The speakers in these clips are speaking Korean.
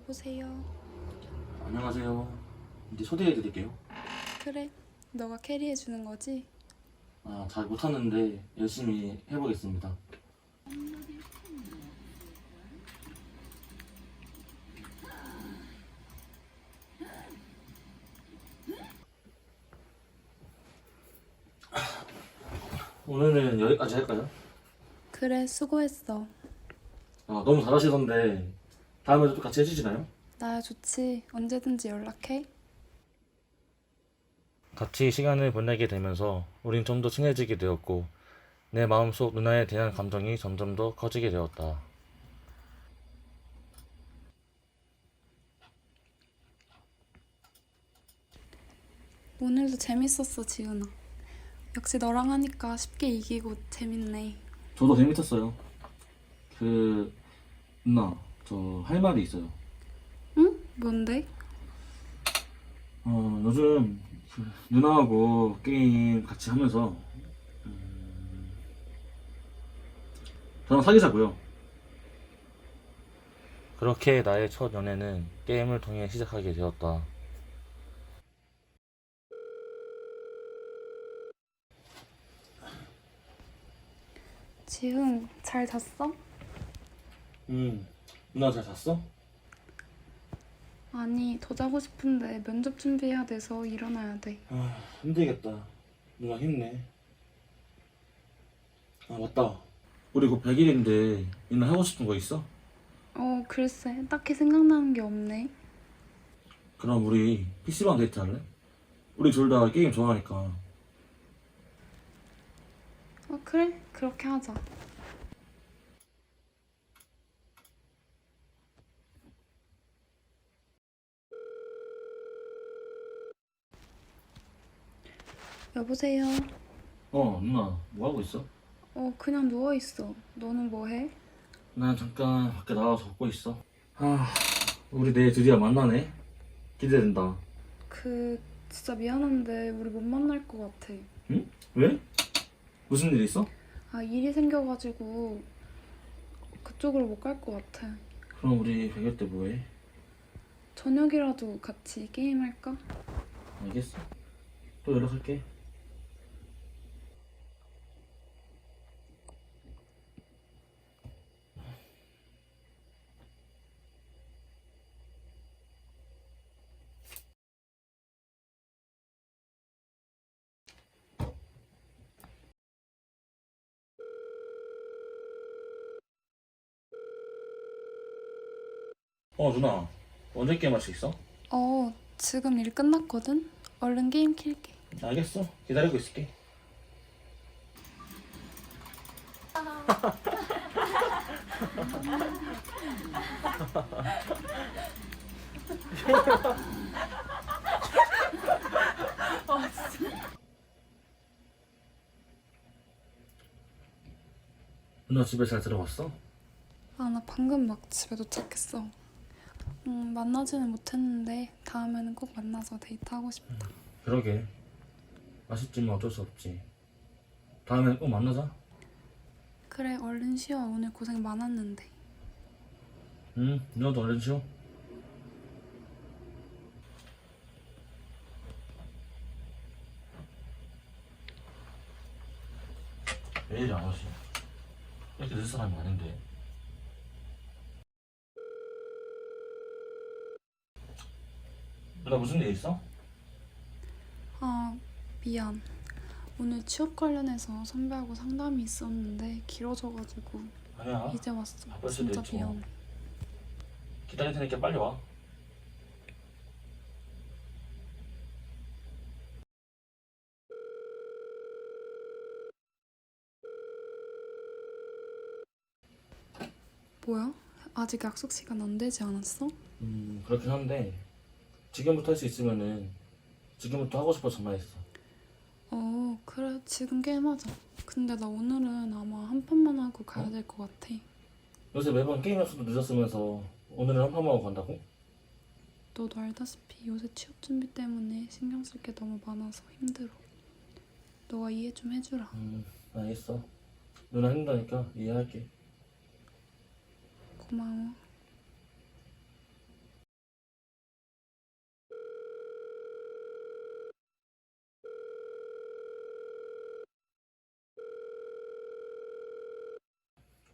여보세요. 안녕하세요. 이제 초대해 드릴게요. 그래. 너가 캐리해 주는 거지? 아, 잘 못하는데 열심히 해보겠습니다. 오늘은 여기까지 할까요? 그래. 수고했어. 아, 너무 잘하시던데 다음에도 또 같이 해주시나요? 나야 좋지. 언제든지 연락해. 같이 시간을 보내게 되면서 우린 좀 더 친해지게 되었고 내 마음속 누나에 대한 감정이 점점 더 커지게 되었다. 오늘도 재밌었어, 지훈아. 역시 너랑 하니까 쉽게 이기고 재밌네. 저도 재밌었어요. 그 누나 저 할 말이 있어요. 응? 뭔데? 어 요즘 그 누나하고 게임 같이 하면서 음, 저랑 사귀자고요. 그렇게 나의 첫 연애는 게임을 통해 시작하게 되었다. 지훈, 잘 잤어? 음 누나 잘 잤어? 아니, 더 자고 싶은데 면접 준비해야 돼서 일어나야 돼. 아 힘들겠다. 누나 힘내. 아 맞다. 우리 곧 100일인데 누나 하고 싶은 거 있어? 어, 글쎄. 딱히 생각나는 게 없네. 그럼 우리 PC방 데이트 할래? 우리 둘 다 게임 좋아하니까. 어, 그래. 그렇게 하자. 여보세요. 어 누나 뭐 하고 있어? 어, 그냥 누워 있어. 너는 뭐 해? 난 잠깐 밖에 나가서 걷고 있어. 아, 우리 내일 드디어 만나네. 기대된다. 그, 진짜 미안한데, 우리 못 만날 것 같아. 응? 왜? 무슨 일 있어? 아, 일이 생겨가지고, 그쪽으로 못 갈 것 같아. 그럼 우리 100일 때 뭐해? 저녁이라도 같이 게임할까? 알겠어. 또 연락할게. 어 누나 언제 게임 할 수 있어? 어, 지금 일 끝났거든? 얼른 게임 킬게. 알겠어 기다리고 있을게 누나 집에 잘 들어갔어? 아, 나 방금 막 집에 도착했어. 음, 만나지는 못했는데, 다음에는 꼭 만나서 데이트하고 싶어. 그러게 아쉽지만 어쩔 수 없지 다음에 꼭 만나자 그래, 얼른 쉬어. 오늘 고생 많았는데. 응 누나도 얼른 쉬어 왜 이리 안 오시 이렇게 늦을 사람이 아닌데 나 무슨 일 있어? 아, 미안. 오늘 취업 관련해서 선배하고 상담이 있었는데, 길어져가지고, 아니야 이제 왔어. 바쁠 수도 진짜 있지. 미안해. 기다릴 테니까 빨리 와 뭐야? 아직 약속 시간 안 되지 않았어? 음 그렇긴 한데 지금부터 할 수 있으면은 지금부터 하고 싶어서 전화했어 어, 그래. 지금 게임하자. 근데 나 오늘은 아마 한 판만 하고 가야 어? 될것 같아. 요새 매번 게임 약속도 늦었으면서 오늘은 한 판만 하고 간다고? 너도 알다시피 요새 취업 준비 때문에 신경 쓸 게 너무 많아서 힘들어. 너가 이해 좀 해주라. 음 알겠어 누나 힘드니까 이해할게 고마워.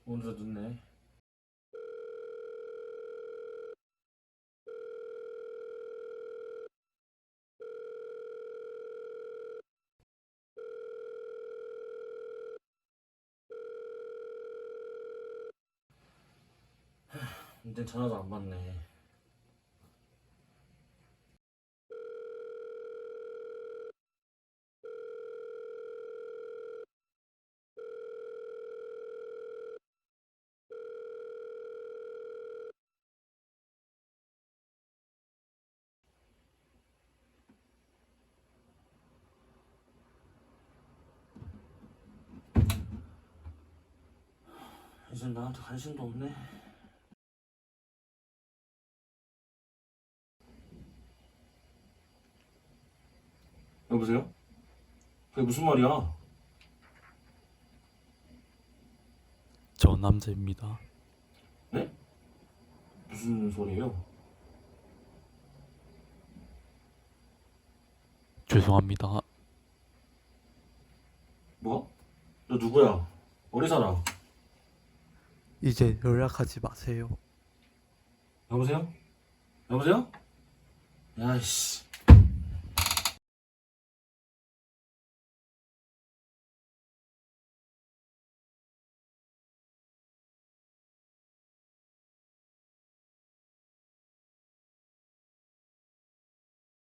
오늘도 늦네. 근데 전화도 안 받네. 이제 나한테 관심도 없네. 여보세요? 그게 무슨 말이야? 저 남자입니다. 네? 무슨 소리예요? 죄송합니다. 뭐? 너 누구야? 어디 살아? 이제 연락하지 마세요. 여보세요? 여보세요? 야이씨